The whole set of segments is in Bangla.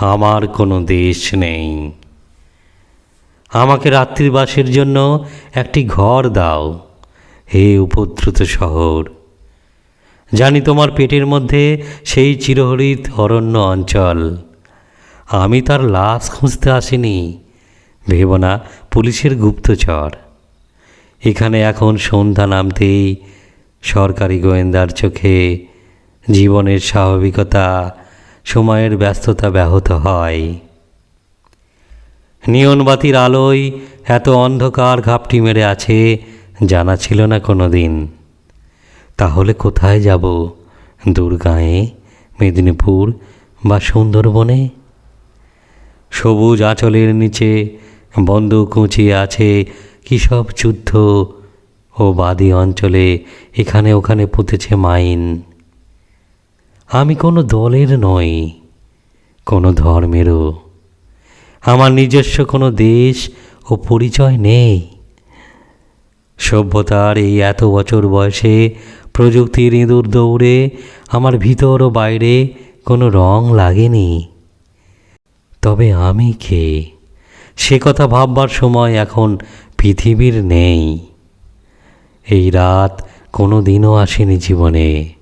আমার কোনো দেশ নেই। আমাকে রাত্রিবাসের জন্য একটি ঘর দাও, হে উপদ্রুত শহর। জানি তোমার পেটের মধ্যে সেই চিরহরিত অরণ্য অঞ্চল। আমি তার লাশ খুঁজতে আসিনি, ভেব না পুলিশের গুপ্তচর। এখানে এখন সন্ধ্যা নামতেই সরকারি গোয়েন্দার চোখে জীবনের স্বাভাবিকতা সময়ের ব্যস্ততা ব্যাহত হয়। নিয়নবাতির আলোয় এত অন্ধকার ঘাপটি মেরে আছে, জানা ছিল না কোনো দিন তাহলে কোথায় যাব? দুর্গাঁয়ে? মেদিনীপুর বা সুন্দরবনে? সবুজ আঁচলের নিচে বন্দুক কুঁচিয়ে আছে কী সব যুদ্ধ ও বাদী অঞ্চলে এখানে ওখানে পুঁতেছে মাইন। আমি কোনো দলের নই, কোনো ধর্মেরও। আমার নিজস্ব কোনো দেশ ও পরিচয় নেই। সভ্যতার এই এত বছর বয়সে প্রযুক্তির ইঁদুর দৌড়ে আমার ভিতর ও বাইরে কোনো রং লাগেনি। তবে আমি কে? সে কথা ভাববার সময় এখন পৃথিবীর নেই। এই রাত কোনো দিনও আসেনি জীবনে।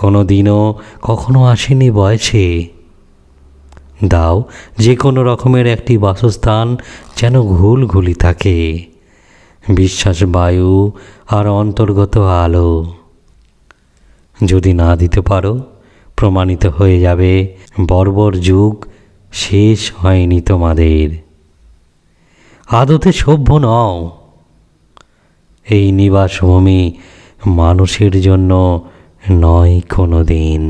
কোনো দিনও কখনো আসেনি বয়সে। দাও যে কোনো রকমের একটি বাসস্থান যেন ঘুল ঘুলি থাকে। বিশ্বাস, বায়ু আর অন্তর্গত আলো। যদি না দিতে পারো, প্রমাণিত হয়ে যাবে, বর্বর যুগ শেষ হয়নি তোমাদের। আদতে সভ্য নও। এই নিবাসভূমি মানুষের জন্য নয় কোনো দিন